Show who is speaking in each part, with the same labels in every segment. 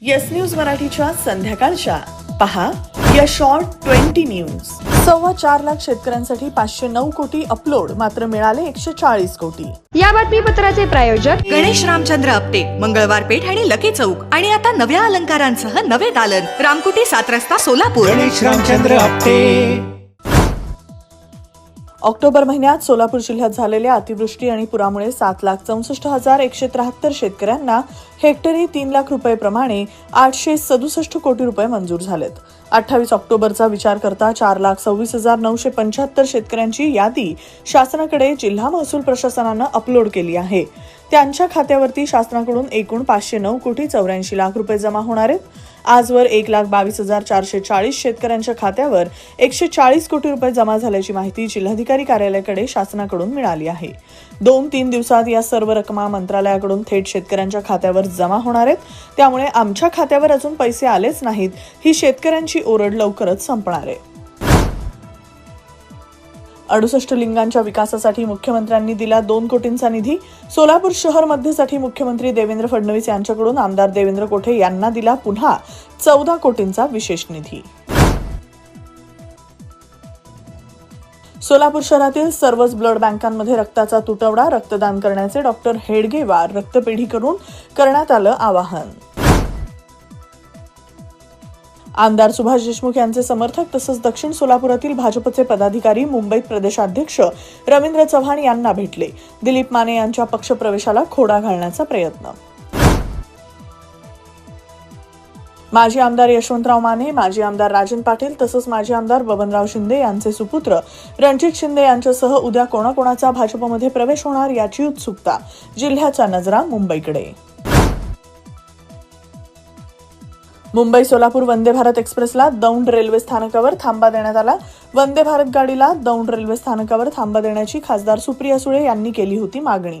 Speaker 1: Yes News मराठीच्या संध्याकाळच्या. पहा या शॉर्ट ट्वेंटी न्यूज सव्वा चार लाख शेतकऱ्यांसाठी पाचशे नऊ कोटी अपलोड मात्र मिळाले एकशे चाळीस कोटी.
Speaker 2: या बातमीपत्राचे प्रायोजक
Speaker 3: गणेश रामचंद्र आपटे मंगळवार पेठ आणि लकी चौक. आणि आता नव्या अलंकारांसह नवे दालन. रामकुटी सात रस्ता सोलापूर.
Speaker 4: गणेश रामचंद्र आपटे.
Speaker 1: ऑक्टोबर महिन्यात सोलापूर जिल्ह्यात झालेल्या अतिवृष्टी आणि पुरामुळे सात लाख चौसष्ट हजार एकशे त्र्याहत्तर शेतकऱ्यांना हेक्टरी तीन लाख रुपयेप्रमाणे आठशे सदुसष्ट कोटी रुपये मंजूर झालेत. अठ्ठावीस ऑक्टोबरचा विचार करता चार लाख सव्वीस हजार नऊशे पंच्याहत्तर शेतकऱ्यांची यादी शासनाकडे जिल्हा महसूल प्रशासनानं अपलोड केली आहे. त्यांच्या खात्यावरती शासनाकडून एकूण पाचशे नऊ कोटी चौऱ्याऐंशी लाख रुपये जमा होणार आहेत. आजवर एक लाख बावीस हजार चारशे चाळीस शेतकऱ्यांच्या खात्यावर एकशे चाळीस कोटी रुपये जमा झाल्याची माहिती जिल्हाधिकारी कार्यालयाकडे शासनाकडून मिळाली आहे. दोन तीन दिवसात या सर्व रकमा मंत्रालयाकडून थेट शेतकऱ्यांच्या खात्यावर जमा होणार आहेत. त्यामुळे आमच्या खात्यावर अजून पैसे आलेच नाहीत. ही शेतकऱ्यांची ओरड लवकरच संपणार आहे. अडुसष्ट लिंगांच्या विकासासाठी मुख्यमंत्र्यांनी दिला दोन कोटींचा निधी. सोलापूर शहर मध्यसाठी मुख्यमंत्री देवेंद्र फडणवीस यांच्याकडून आमदार देवेंद्र कोठे यांना दिला पुन्हा चौदा कोटींचा विशेष निधी. सोलापूर शहरातील सर्वच ब्लड बँकांमध्ये रक्ताचा तुटवडा रक्तदान करण्याचे डॉक्टर हेडगेवार रक्तपेढी करून करण्यात आलं आवाहन. आमदार सुभाष देशमुख यांचे समर्थक तसंच दक्षिण सोलापुरातील भाजपचे पदाधिकारी मुंबईत प्रदेशाध्यक्ष रवींद्र चव्हाण यांना भेटले. दिलीप माने यांच्या पक्षप्रवेशाला खोडा घालण्याचा प्रयत्न. माजी आमदार यशवंतराव माने माजी आमदार राजन पाटील तसंच माजी आमदार बबनराव शिंदे यांचे सुपुत्र रणजित शिंदे यांच्यासह उद्या कोणाकोणाचा भाजपमध्ये प्रवेश होणार याची उत्सुकता जिल्ह्याच्या नजरा मुंबईकडे. मुंबई सोलापूर वंदे भारत एक्सप्रेसला दौंड रेल्वे स्थानकावर थांबा देण्यात आला. वंदे भारत गाडीला दौंड रेल्वे स्थानकावर थांबा देण्याची खासदार सुप्रिया सुळे यांनी केली होती मागणी.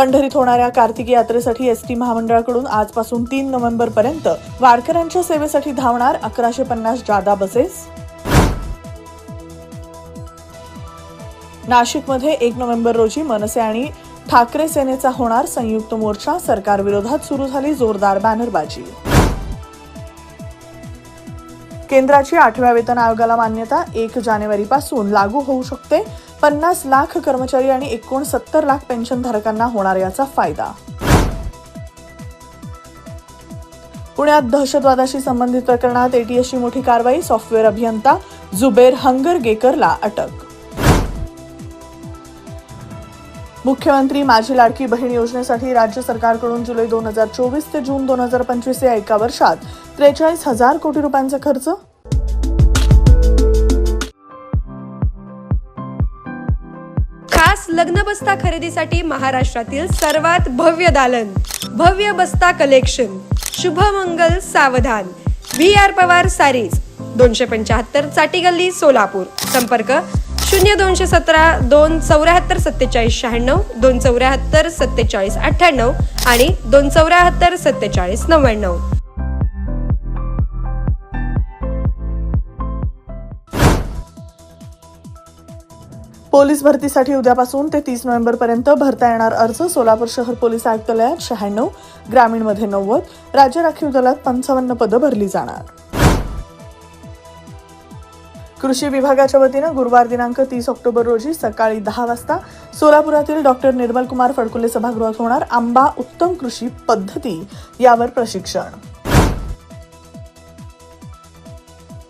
Speaker 1: पंढरीत होणाऱ्या कार्तिकी यात्रेसाठी एस टी महामंडळाकडून आजपासून तीन नोव्हेंबर पर्यंत वारकऱ्यांच्या सेवेसाठी धावणार अकराशे पन्नास जादा बसेस. नाशिकमध्ये एक नोव्हेंबर रोजी मनसे आणि ठाकरे सेनेचा होणार संयुक्त मोर्चा सरकारविरोधात सुरू झाली जोरदार बॅनरबाजी. केंद्राची आठव्या वेतन आयोगाला मान्यता एक जानेवारीपासून लागू होऊ शकते. पन्नास लाख कर्मचारी आणि एकोणसत्तर लाख पेन्शनधारकांना होणार याचा फायदा. पुण्यात दहशतवादाशी संबंधित प्रकरणात एटीएसची मोठी कारवाई सॉफ्टवेअर अभियंता जुबेर हंगरगेकरला अटक. मुख्यमंत्री माझी लाडकी बहीण योजनेसाठी राज्य सरकारकडून जुलै दोन हजार चोवीस ते जून दोन हजार पंचवीस या एका वर्षात त्रेचाळीस हजार कोटी रुपयांचा खर्च?
Speaker 2: खास लग्न बस्ता खरेदीसाठी महाराष्ट्रातील सर्वात भव्य दालन भव्य बस्ता कलेक्शन शुभमंगल सावधान व्ही आर पवार सारीज दोनशे पंच्याहत्तर चाटी गल्ली सोलापूर. संपर्क शून्य दोनशे सतरा दोन चौऱ्याहत्तर सत्तेचाळीस शहाण्णव दोन चौऱ्याहत्तर सत्तेचाळीस अठ्ठ्याण्णव आणि दोन चौऱ्याहत्तर सत्तेचाळीस नव्याण्णव.
Speaker 1: पोलीस भरतीसाठी उद्यापासून ते तीस नोव्हेंबर पर्यंत भरता येणार अर्ज सोलापूर शहर पोलीस आयुक्तालयात शहाण्णव ग्रामीणमध्ये नव्वद राज्य राखीव दलात पंचावन्न पदं भरली जाणार. कृषी विभागाच्या वतीनं गुरुवार दिनांक तीस ऑक्टोबर रोजी सकाळी दहा वाजता सोलापुरातील डॉक्टर निर्मल कुमार फडकुले सभागृहात होणार आंबा उत्तम कृषी पद्धती यावर प्रशिक्षण.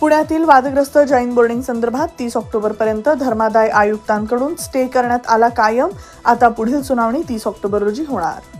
Speaker 1: पुण्यातील वादग्रस्त जैन बोर्डिंग संदर्भात तीस ऑक्टोबर पर्यंत धर्मादाय आयुक्तांकडून स्टे करण्यात आला कायम. आता पुढील सुनावणी तीस ऑक्टोबर रोजी होणार.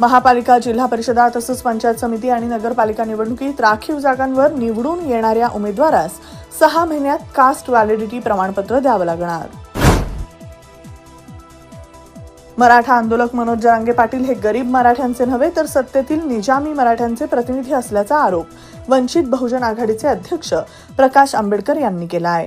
Speaker 1: महापालिका जिल्हा परिषदा तसंच पंचायत समिती आणि नगरपालिका निवडणुकीत राखीव जागांवर निवडून येणाऱ्या उमेदवारास सहा महिन्यात कास्ट व्हॅलिडिटी प्रमाणपत्र द्यावं लागणार. मराठा आंदोलक मनोज जरांगे पाटील हे गरीब मराठ्यांचे नव्हे तर सत्तेतील निजामी मराठ्यांचे प्रतिनिधी असल्याचा आरोप वंचित बहुजन आघाडीचे अध्यक्ष प्रकाश आंबेडकर यांनी केला आहे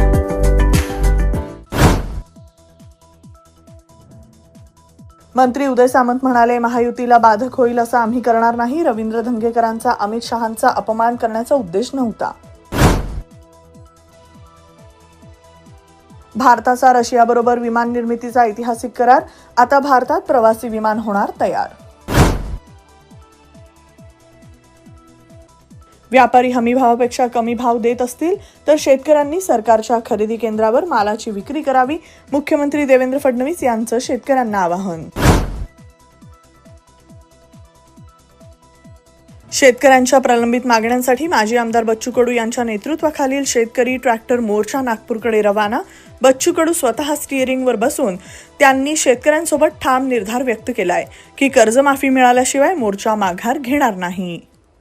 Speaker 1: मंत्री उदय सामंत म्हणाले महायुतीला बाधक होईल असं आम्ही करणार नाही. रवींद्र धंगेकरांचा अमित शहांचा अपमान करण्याचा उद्देश नव्हता. भारताचा रशियाबरोबर विमान निर्मितीचा ऐतिहासिक करार. आता भारतात प्रवासी विमान होणार तयार. व्यापारी हमी भावापेक्षा कमी भाव देत असतील तर शेतकऱ्यांनी सरकारच्या खरेदी केंद्रावर मालाची विक्री करावी. मुख्यमंत्री देवेंद्र फडणवीस यांचं शेतकऱ्यांना आवाहन. शेतकऱ्यांच्या प्रलंबित मागण्यांसाठी माजी आमदार बच्चू कडू यांच्या नेतृत्वाखालील शेतकरी ट्रॅक्टर मोर्चा नागपूरकडे रवाना. बच्चू कडू स्वतः स्टिअरिंगवर बसून त्यांनी शेतकऱ्यांसोबत ठाम निर्धार व्यक्त केलाय की कर्जमाफी मिळाल्याशिवाय मोर्चा माघार घेणार नाही.